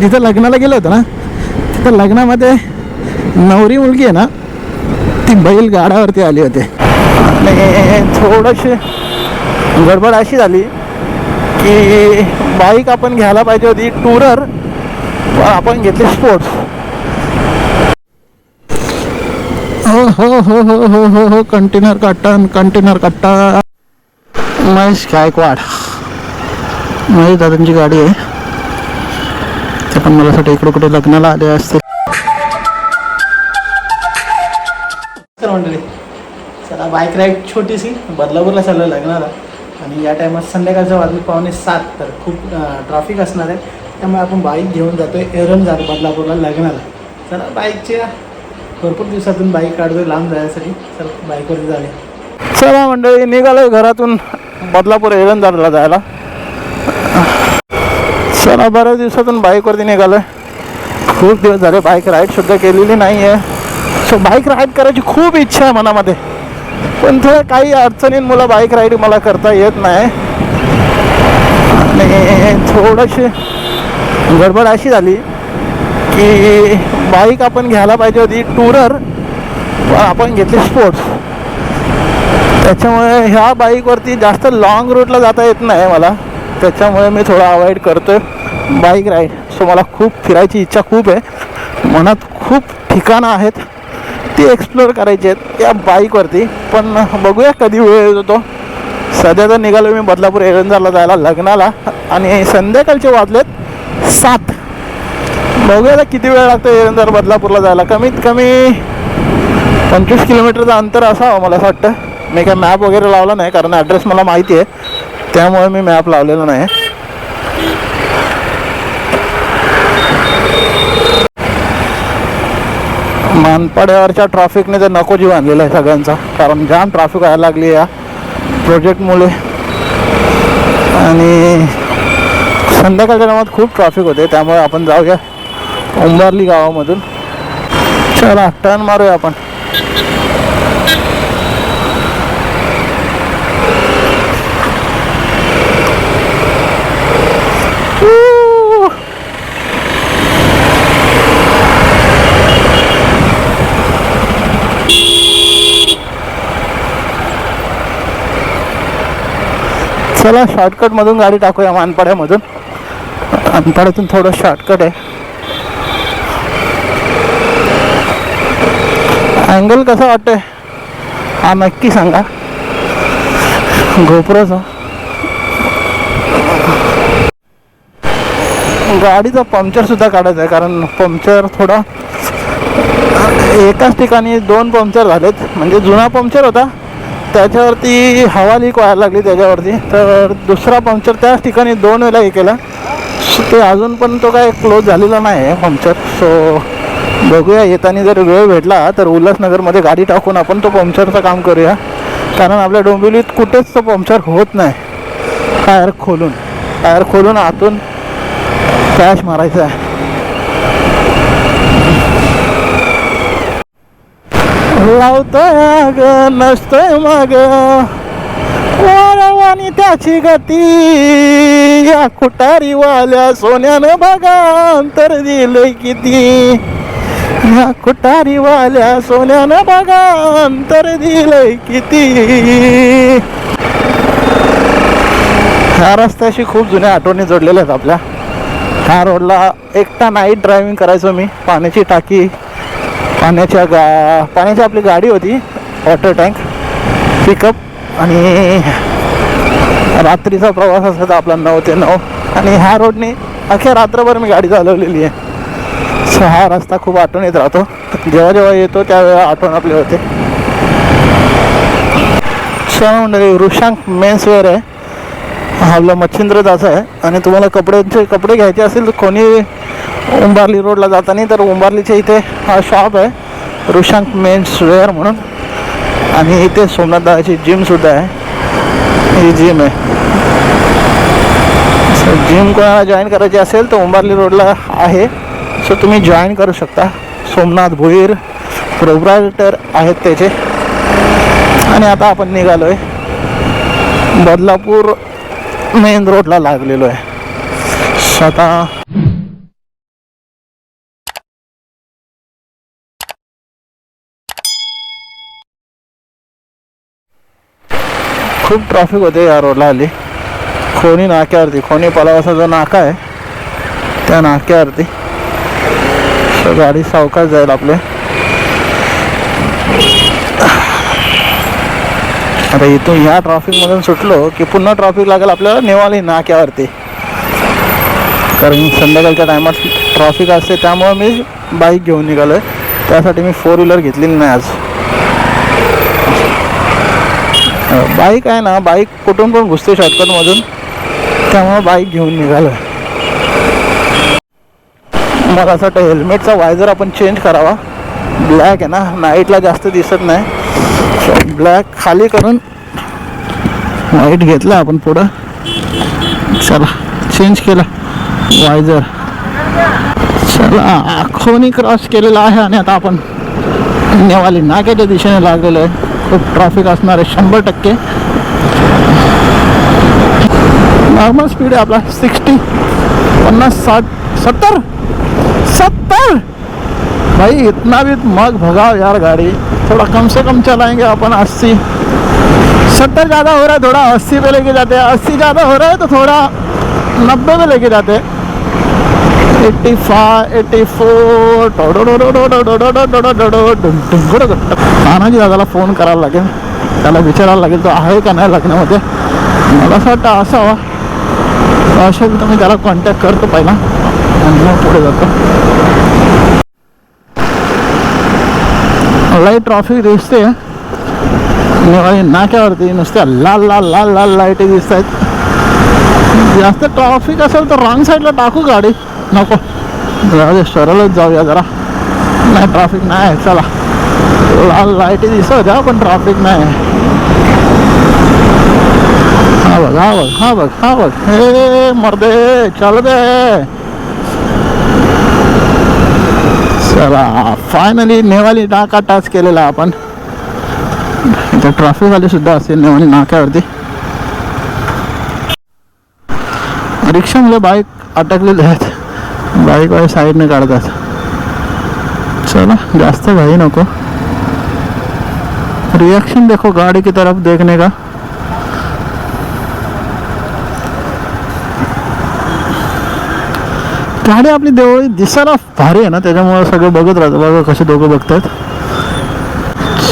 तिथं लग्नाला गेलं होतं ना. तिथं लग्नामध्ये नवरी मुलगी आहे ना ती बैल गाड्यावरती आली होती. आणि थोडीशी गडबड अशी झाली की बाईक आपण घ्यायला पाहिजे होती टुरर आपण घेतली स्पोर्ट्स हो हो हो हो हो हो हो कंटेनर कट्टन कंटेनर कट्टा महेश गायकवाड. महेश दादांची गाडी आहे. पण मला वाटतं इकडे कुठे लग्नाला आले असते तर मंडळी. चला बाईक राईड छोटीशी बदलापूरला चाललं लग्नाला. आणि या टायमात संध्याकाळचं वाजले पावणे सात तर खूप ट्रॅफिक असणार आहे. त्यामुळे आपण बाईक घेऊन जातोय एरन जातो बदलापूरला लग्नाला. चला बाईकच्या भरपूर दिवसातून बाईक काढतोय लांब जाण्यासाठी. चला बाईकवरती जाऊया. चला मंडळी निघालोय घरातून बदलापूर एरंदारला जायला. चला बऱ्याच दिवसातून बाईकवरती निघालोय. खूप दिवस झाले बाईक राईडसुद्धा केलेली नाही आहे सो बाईक राईड करायची खूप इच्छा आहे मनामध्ये. पण थोडं काही अडचणींमुळे बाईक राईड मला करता येत नाही. आणि थोडीशी गडबड अशी झाली की बाईक आपण घ्यायला पाहिजे होती टुरर आपण घेतली स्पोर्ट्स त्याच्यामुळे ह्या बाईकवरती जास्त लाँग रूटला जाता येत नाही मला. त्याच्यामुळे मी थोडा अवॉइड करतो बाईक राईड सो मला खूप फिरायची इच्छा खूप आहे. मनात खूप ठिकाणं आहेत. ती एक्सप्लोअर करायची आहेत या बाईकवरती पण बघूया कधी वेळ येतो तो. सध्या तर निघालो मी बदलापूर एरंजाला जायला लग्नाला. आणि संध्याकाळचे वाजलेत सात. बघूया किती वेळ लागतो एरंजार बदलापूरला जायला. कमीत कमी पंचवीस किलोमीटरचं अंतर असावं मला असं वाटतं. मी काय मॅप वगैरे लावला नाही कारण ॲड्रेस मला माहिती आहे. त्यामुळे मी मॅप लावलेला नाही. मानपाड्यावरच्या ट्रॅफिकने तर नको जीव आणलेला आहे सगळ्यांचा. कारण जाम ट्रॅफिक व्हायला लागली या प्रोजेक्टमुळे आणि संध्याकाळच्या नावात खूप ट्रॅफिक होते. त्यामुळे आपण जाऊया. उंबारली गावामधून. चला टर्न मारूया आपण. चला शॉर्टकटमधून गाडी टाकूया मानपाड्यामधून. मानपाड्यातून थोडं शॉर्टकट आहे. अँगल कसा वाटतंय? हा नक्की सांगा. गोप्रोचा गाडीचा पंक्चर सुद्धा काढायचा आहे कारण पंक्चर थोडा एकाच ठिकाणी दोन पंक्चर झालेत. म्हणजे जुना पंक्चर होता त्याच्यावरती हवा लीक व्हायला लागली त्याच्यावरती. तर दुसरा पंक्चर त्याच ठिकाणी दोन वेळा हे केला. ते अजून पण तो काय क्लोज झालेला नाही आहे पंक्चर सो बघूया. येताना जर वेळ भेटला तर उल्हासनगरमध्ये गाडी टाकून आपण तो पंक्चरचं काम करूया. कारण आपल्या डोंबिवलीत कुठेच तो पंक्चर होत नाही. टायर खोलून. टायर खोलून आतून कॅश मारायचा आहे. लावतोय ग नसतोय मग. वारवानी त्याची गती या कुटारीवाल्या सोन्यानं बघा अंतर दिलंय किती. या कुटारीवाल्या सोन्यानं बघा अंतर दिलंय किती. ह्या रस्त्याशी खूप जुन्या आठवणी जोडलेल्या आहेत आपल्या. ह्या रोडला एकटा नाईट ड्रायव्हिंग करायचो मी पाण्याची टाकी पाण्याच्या गा पाण्याची आपली गाडी होती वॉटर टँक पिकअप आणि रात्रीचा प्रवास असायचा आपला नऊ ते नऊ. आणि ह्या रोडने अख्ख्या रात्रभर मी गाडी चालवलेली आहे. सो हा रस्ता खूप आठवणीत राहतो. जेव्हा जेव्हा येतो त्यावेळेला आठवण आपली होते. सो वृषांक मेन्सवेअर आहे. हा आपला मच्छिंद्र दास आहे. आणि तुम्हाला कपड्यांचे कपडे घ्यायचे असेल तर कोणी उंबारली रोडला जाताना तर उंबारलीच्या इथे हा शॉप आहे. रुशांक मेन्स वेअर म्हणून. आणि इथे सोमनाथ जिमसुद्धा आहे. ही जिम आहे. जिम कोणाला जॉईन करायची असेल तर उंबारली रोडला आहे. सो तुम्ही जॉईन करू शकता. सोमनाथ भोईर प्रोप्रायटर आहेत त्याचे. आणि आता आपण निघालो आहे बदलापूर मेन रोडला लागलेलो आहे. स्वतः खूप ट्रॅफिक होते या रोडला आली खोनी नाक्यावरती खोनी पलावाचा जो नाका आहे. त्या नाक्यावरती. गाडी सावकाश जाईल आपले. आता इथून ह्या ट्रॉफिकमधून सुटलो की पुन्हा ट्रॉफिक लागेल आपल्याला नेवाली नाक्यावरती. कारण संध्याकाळच्या टायमात ट्रॉफिक असते त्यामुळं मी बाईक घेऊन निघालो आहे त्यासाठी मी फोर व्हीलर घेतलेली नाही आज. बाईक आहे ना बाईक कुठून पण घुसते शॉर्टकटमधून त्यामुळं बाईक घेऊन निघालो आहे मला असं वाटतं हेल्मेटचा वायझर आपण चेंज करावा. ब्लॅक आहे ना नाईटला जास्त दिसत नाही. ब्लॅक खाली करून व्हाईट घेतला आपण पुढं. चला चेंज केला. वायझर चला आखोनी क्रॉस केलेला आहे आणि आता आपण नेवाली नाक्याच्या दिशेने लागलेलो आहे. खूप ट्रॅफिक असणार आहे शंभर टक्के. नॉर्मल स्पीड आहे आपला सिक्स्टी पन्नास साठ सत्तर सत्तर. भाई इतना भी मग भगाओ यार गाड़ी थोड़ा कम से कम चलाएँगे अपन अस्सी सत्तर ज़्यादा हो रहा है थोड़ा अस्सी पे लेके जाते हैं अस्सी ज़्यादा हो रहा है तो थोड़ा नब्बे पे लेके जाते हैं eighty five eighty four Tanaji दादाला फ़ोन करायला लागेल त्याला विचारायला लागेल तो आहे का नाही लग्नामध्ये मला असं वाटतं असावा असेल तर मी त्याला कॉन्टॅक्ट करतो पहिला आणि मग पुढे जातो लई ट्रॉफिक दिसते. नेवाळी नाक्यावरती नुसत्या लाल लाल लाल लाल लाईटी दिसत आहेत जास्त ट्रॉफिक असेल तर रॉंग साईडला टाकू गाडी. नको. गाडी सरळच जाऊया जरा. नाही ट्रॉफिक नाही. आहे चला. लाल लाईटी दिसत होत्या पण ट्रॉफिक नाही. आहे हा बघ हा बघ हा बघ हा बघ. हे मर्दे चल दे. चला फायनली नेवाली नाका टच केलेला आपण. इथे ट्रॅफिक वाले असेल नेवाली नाक्यावरती रिक्षामुळे बाईक अटकलेले आहेत. बाईक वाले साईडने काढतात. चला, जास्त घाई नको. रिएक्शन देखो गाड़ी की तरफ़ देखने का. गाडी आपली देवळी दिसायला भारी आहे ना त्याच्यामुळे सगळं बघत राहतं बघा कसे दोघं बघतात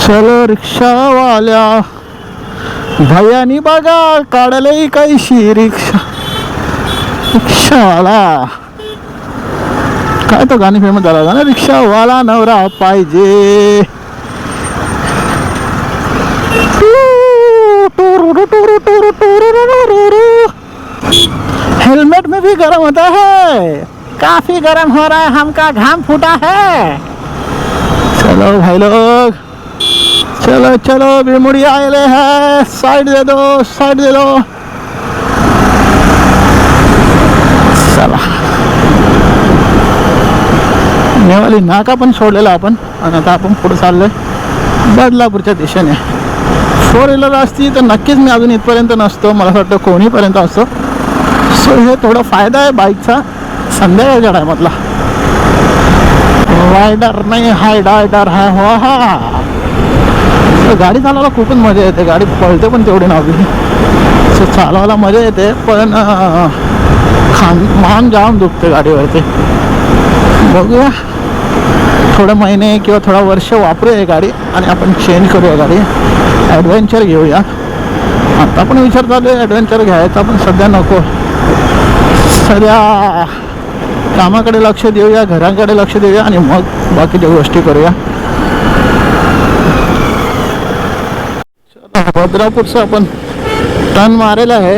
चलो रिक्षावाल्या भयानी बघा काढले काहीशी रिक्षा. रिक्षावाला. काय तो गाणी फेमस झाला ना रिक्षावाला नवरा पाहिजे. हेलमेट में भी गरम होता है काफी गर्म हो रहा है हमका घाम फूटा है। चलो भाई लोग चलो चलो बिमुड़ी आए है साइड दे दो साइड दे दो। चला नेवाली नाका पण सोडलेला आपण आणि आता आपण पुढे चाललोय बदलापूरच्या दिशेने। फोर व्हीलर असती तर नक्कीच मी अजून इथपर्यंत नसतो मला असं वाटतं कोणीपर्यंत असतो सो हे थोडा फायदा आहे बाईकचा संध्याकाळच्या टायमातला रायडर नाही हाय डायडर हाय हो हा. गाडी चालवायला खूपच मजा येते. गाडी पळते पण तेवढी नावी सो चालवायला मजा येते पण खान मान जाम दुखते गाडीवरती. बघूया. थोडे महिने किंवा थोडा वर्ष वापरूया ही गाडी आणि आपण चेंज करूया गाडी. ॲडव्हेंचर घेऊया. आता पण विचार चालू आहे ॲडव्हेंचर घ्यायचा पण सध्या नको. सध्या कामाकडे लक्ष देऊया घराकडे लक्ष देऊया आणि मग बाकीच्या गोष्टी करूया. चला, भद्रापूरचं आपण टर्न मारेला आहे.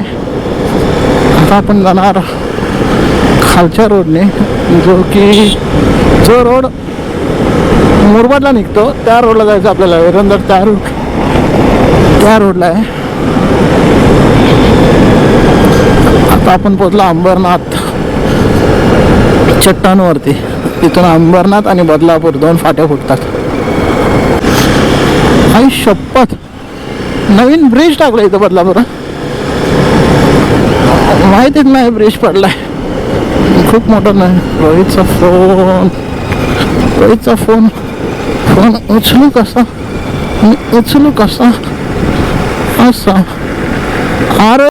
आता आपण जाणार खालच्या रोडने जो की जो रोड मुरबाडला निघतो त्या रोडला जायचं आपल्याला एरंदर त्या रोड त्या रोडला आहे. आता आपण पोचलो अंबरनाथ. चट्टानवरती तिथून अंबरनाथ आणि बदलापूर दोन फाट्या फुटतात. आणि शपथ. नवीन ब्रिज टाकला इथं बदलापूर माहितीच नाही ब्रिज पडलाय. खूप मोठा नाही. रोहितचा फोन रोहितचा फोन फोन उचलू कसा? मी उचलू कसा? असा. अरे.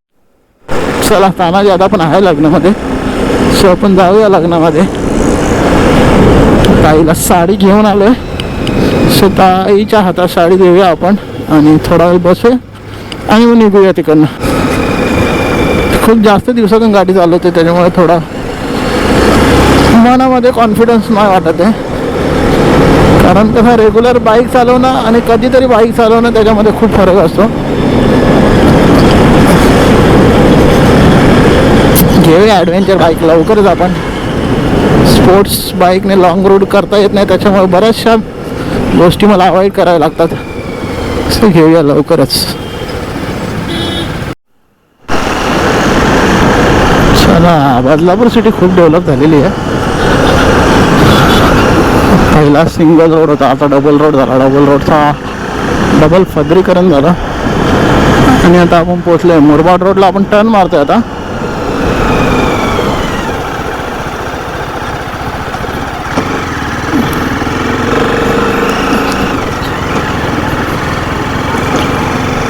चला तानाजी आता पण आहे लग्नामध्ये. सो आपण जाऊया लग्नामध्ये. ताईला साडी घेऊन आलोय. सो ताईच्या हातात साडी देऊया आपण आणि थोडा वेळ बसूया आणि मग निघूया तिकडनं. खूप जास्त दिवसातून गाडी चालवते त्याच्यामुळे थोडा मनामध्ये कॉन्फिडन्स नाही वाटत आहे. कारण कसं रेग्युलर बाईक चालवणं आणि कधीतरी बाईक चालवणं त्याच्यामध्ये खूप फरक असतो. घेऊया ॲडव्हेंचर बाईक लवकरच आपण. स्पोर्ट्स बाईकने लॉंग रूट करता येत नाही त्याच्यामुळे बऱ्याचशा गोष्टी मला अवॉइड कराव्या लागतात. सो घेऊया लवकरच. चला बदलापूर सिटी खूप डेव्हलप झालेली आहे. पहिला सिंगल रोड होता आता डबल रोड झाला. डबल रोडचा डबल फदरीकरण झालं. आणि आता आपण पोचलोय मुरबाड रोडला आपण टर्न मारतोय आता.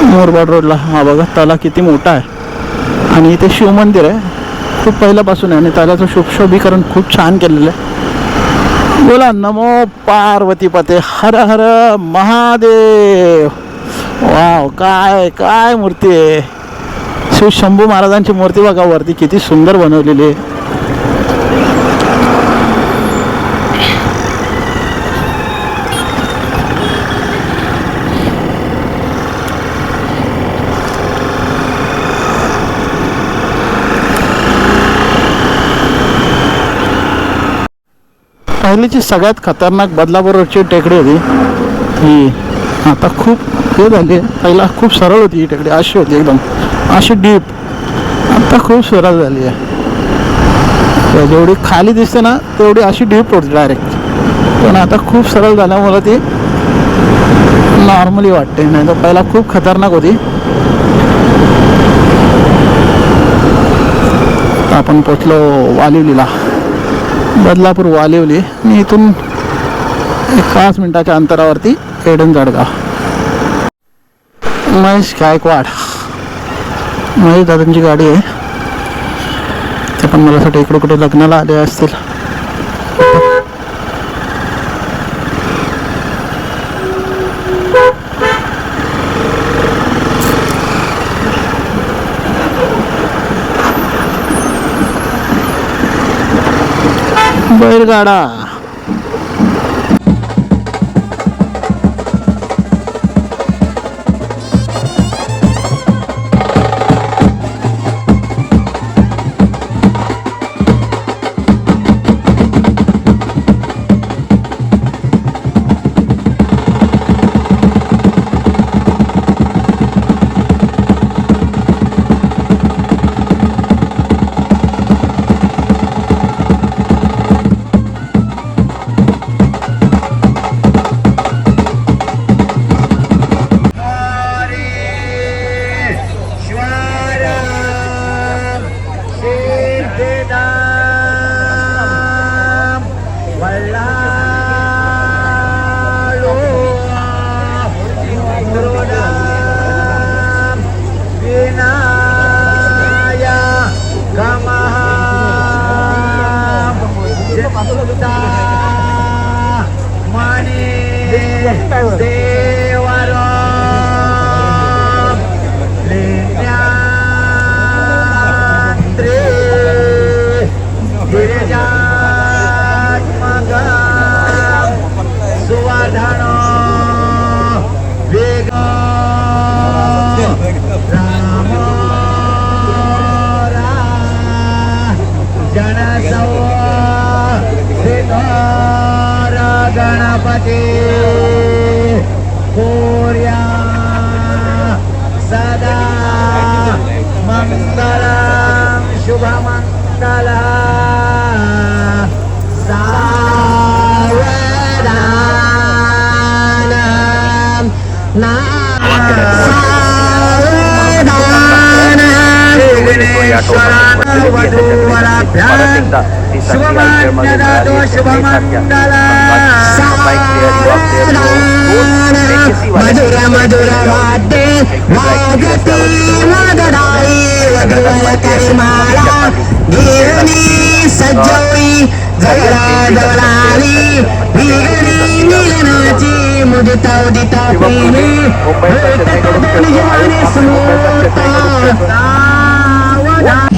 मोरबाड रोडला. हा बघा तला किती मोठा आहे. आणि इथे शिवमंदिर आहे. खूप पहिल्यापासून आहे आणि तालाचं शुभशोभीकरण खूप छान केलेलं आहे. बोला नमो पार्वती पते. हर हर महादेव. वाव काय काय मूर्ती आहे. शिव शंभू महाराजांची मूर्ती बघा वरती किती सुंदर बनवलेली आहे. पहिलीची सगळ्यात खतरनाक बदलाबरोबरची टेकडी होती. ही आता खूप हे झाली. आहे पहिला खूप सरळ होती ही टेकडी अशी होती एकदम. अशी डीप आता खूप सरळ झाली आहे. जेवढी खाली दिसते ना तेवढी अशी डीप होती डायरेक्ट पण आता खूप सरळ झाल्यामुळं ती नॉर्मली वाटते. नाही तर पहिला खूप खतरनाक होती. आपण पोचलो वालिवलीला. बदलापूर वालिवली. आणि इथून एक पाच मिनिटाच्या अंतरावरती एडन जळगाव महेश गायकवाड. महेश दादांची गाडी आहे. ते पण मला साठी इकडे कुठे लग्नाला आले असतील. போயிருக்காடா? मधुर मधुर वाद्ये वाजते मदराई देवळाकडे माळा घेऊनी सजवली जवळा जवळाली भिगणी मिलनाची मुदिता उदिता प्रेमी जीवाने समोरता Nah.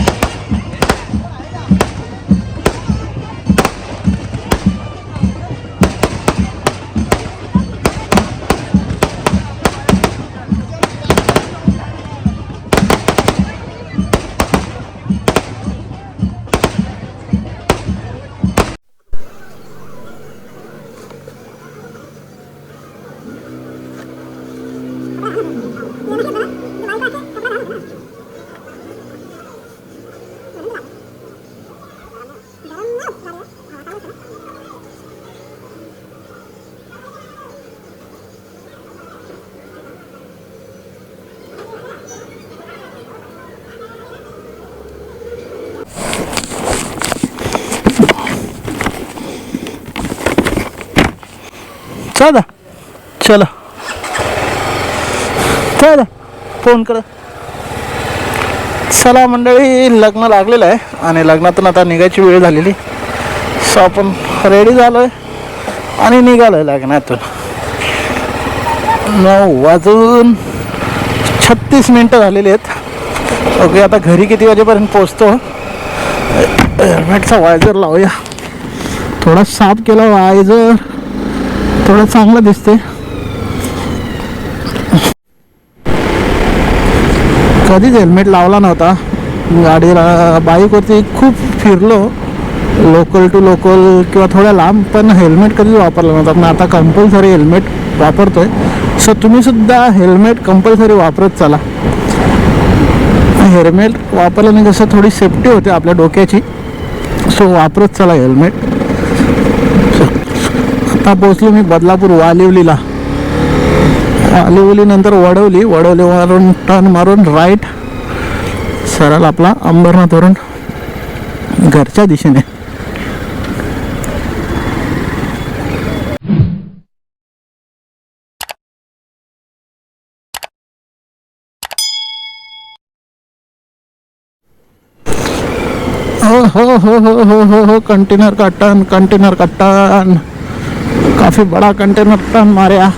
चला. चला फोन करा. चला मंडळी लग्न लागलेलं आहे आणि लग्नातून आता निघायची वेळ झालेली. सो आपण रेडी झालो आहे आणि निघालो आहे लग्नातून. नऊ वाजून छत्तीस मिनटं झालेली आहेत. ओके आता घरी किती वाजेपर्यंत पोचतो हेल्मेटचा वायझर लावूया. थोडा साफ केला वायझर. थोडं चांगलं दिसते कधीच हेल्मेट लावला नव्हता. गाडीला बाईकवरती खूप फिरलो. लोकल टू लोकल किंवा थोड्या लांब पण हेल्मेट कधीच वापरलं नव्हतं. पण आता कंपल्सरी हेल्मेट वापरतो आहे सो तुम्हीसुद्धा हेल्मेट कंपल्सरी वापरत चला. हेल्मेट वापरल्याने कसं थोडी सेफ्टी होते आपल्या डोक्याची. सो वापरत चला हेल्मेट आता पोचलो मी बदलापूर वालिवलीला. वालिवली नंतर वडवली मारून टर्न मारून राईट सरळ आपला अंबरनाथवरून घरच्या दिशेने. हो हो हो हो हो हो हो कंटेनर का टन कंटेनर का टन काफी बडा कंटेनर टन मार्या.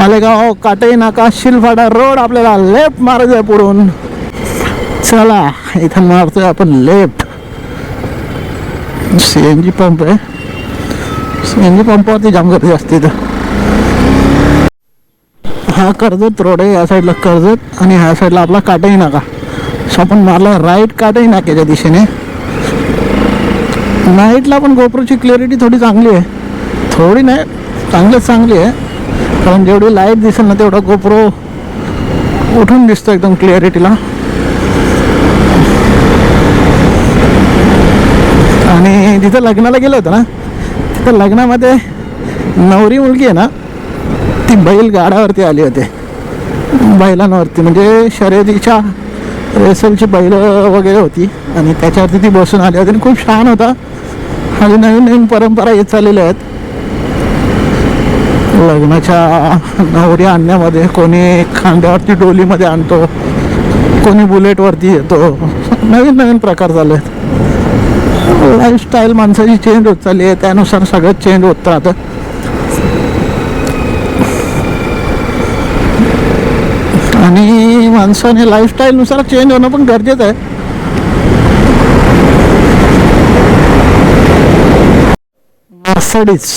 मालेगाव काटे नाका शिलफाडा रोड आपल्याला लेफ्ट मारायचं आहे पुढून. चला इथं मारतोय आपण left. C N G pump आहे. सी एन जी पंपावरती जाम गर्दी असते इथं. हा कर्जत रोड आहे या साईडला कर्जत आणि ह्या साईडला आपला काटेही नाका सो आपण मारला राईट काटाई नाक्याच्या दिशेने नाईटला पण गोप्रोची क्लॅरिटी थोडी चांगली आहे. थोडी नाही चांगलीच चांगली आहे. कारण जेवढी लाइट दिसेल ना तेवढा गोप्रो उठून दिसतो एकदम क्लिअरिटीला आणि जिथं लग्नाला गेलं होतं ना तिथं लग्नामध्ये नवरी मुलगी आहे ना ती बैल गाड्यावरती आली होते. बैलांवरती म्हणजे शर्यतीच्या रेसलची बैल वगैरे होती. आणि त्याच्यावरती ती बसून आली होती. आणि खूप छान होता. आणि नवीन नवीन परंपरा येत चाललेल्या आहेत. लग्नाच्या नवरी आणण्यामध्ये कोणी खांद्यावरती डोलीमध्ये आणतो कोणी बुलेटवरती येतो. नवीन नवीन प्रकार झाले आहेत. लाईफस्टाईल माणसाची चेंज होत चालली आहे त्यानुसार सगळं चेंज होत राहतं. आणि माणसाने लाईफस्टाईलनुसार चेंज होणं पण गरजेचं आहे. मर्सडीज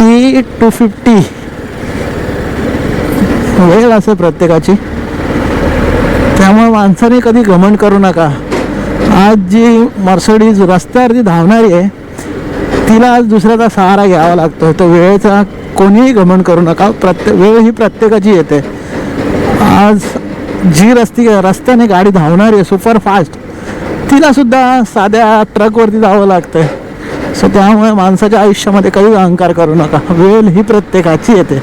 ती टू फिफ्टी वेळ असेल प्रत्येकाची. त्यामुळे माणसाने कधी घमंड करू नका. आज जी मर्सडीज रस्त्यावरती धावणारी आहे तिला आज दुसऱ्याचा सहारा घ्यावा लागतो. तो वेळेचा कोणीही घमंड करू नका. प्रत्येक वेळ ही प्रत्येकाची येते. आज जी रस्ती रस्त्याने गाडी धावणारी आहे सुपर फास्ट तिला सुद्धा साध्या ट्रकवरती जावं लागतं सो त्यामुळे माणसाच्या आयुष्यामध्ये काही अहंकार करू नका. वेळ ही प्रत्येकाची येते.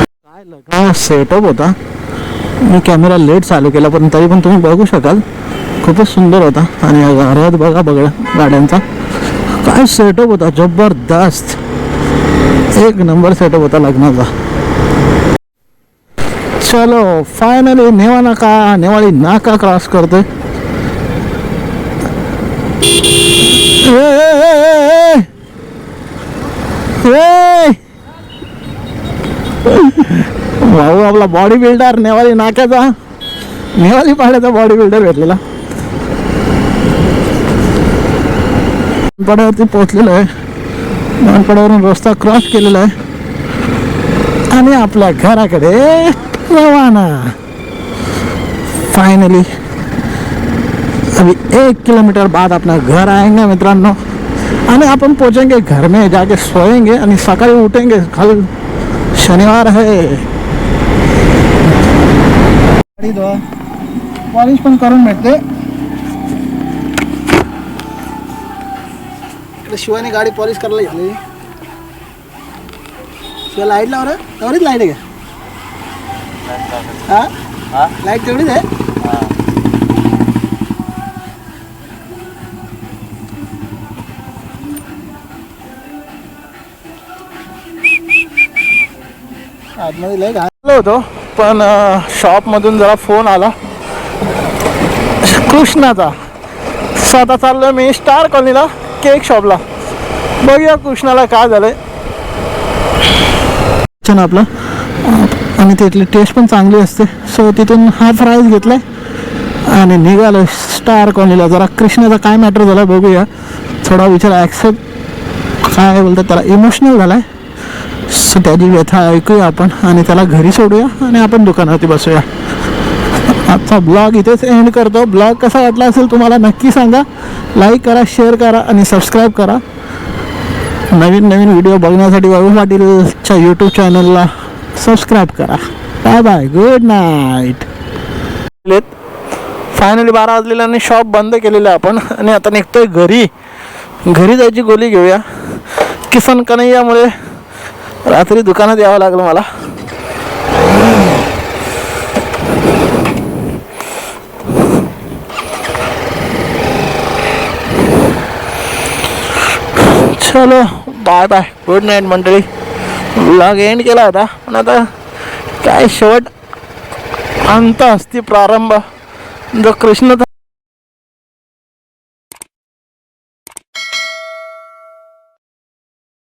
काय लगा सेटअप होता. मी कॅमेरा लेट चालू केला पण तरी पण तुम्ही बघू शकाल. खूपच सुंदर होता. आणि घरात बघा बघा गाड्यांचा. काय सेटअप होता. जबरदस्त. एक नंबर सेटअप होता लग्नाचा. चलो फायनली नेवा नाका नेवाळी नाका क्रॉस करतोय. भाऊ आपला बॉडी बिल्डर नेवाली नाक्याचा. नेवाली पाड्याचा बॉडी बिल्डर भेटलेला. पाड्यावरती पोहोचलेलो आहे. मानपाड्यावरून रस्ता क्रॉस केलेला आहे. आणि आपल्या घराकडे रवाना. फायनली अभी एक किलोमीटर बाद अपना घर आएँगे मित्रांनो। आणि आपण पहुँचेंगे घर में जाके सोएँगे आणि सकाळी उठेंगे कल शनिवार है। पॉलिश पण करून भेटते। इकडे शिवानी गाडी पॉलिश करायला घेतली शिवाय लाईट लाव रे. तेवढीच लाईट आहे का? हा? लाईट तेवढीच आहे? आतमध्ये लय घातलं होतो पण शॉपमधून जरा फोन आला. कृष्णाचा. स्वतः चाललो मी स्टार कॉलनीला केक शॉपला बघूया कृष्णाला काय झालंय. छान आपलं. आणि तिथली टेस्ट पण चांगली असते. सो तिथून हा फ्राईज घेतलाय. आणि निघालो स्टार कॉलनीला जरा कृष्णाचा काय मॅटर झाला बघूया. थोडा विचार ॲक्सेप्ट काय बोलतात त्याला. इमोशनल झालाय. सो त्याची व्यथा ऐकूया आपण आणि त्याला घरी सोडूया आणि आपण दुकानावरती बसूया. आजचा ब्लॉग इथेच एंड करतो. ब्लॉग कसा वाटला असेल तुम्हाला नक्की सांगा. लाईक करा शेअर करा आणि सबस्क्राईब करा. नवीन नवीन व्हिडिओ बघण्यासाठी वैभव पाटीलच्या यूट्यूब चॅनलला सबस्क्राईब करा. Bye bye good night finally बारा वाजलेला आणि शॉप बंद केलेलं आपण. आणि आता निघतोय घरी. घरी जायची गोली घेऊया. किसन कन्हैयामुळे रात्री दुकानात यावं लागलं मला. चलो बाय बाय गुड नाईट मंडळी. ब्लॉग एंड केला होता पण आता काय शेवट अंत असती प्रारंभ. जो कृष्ण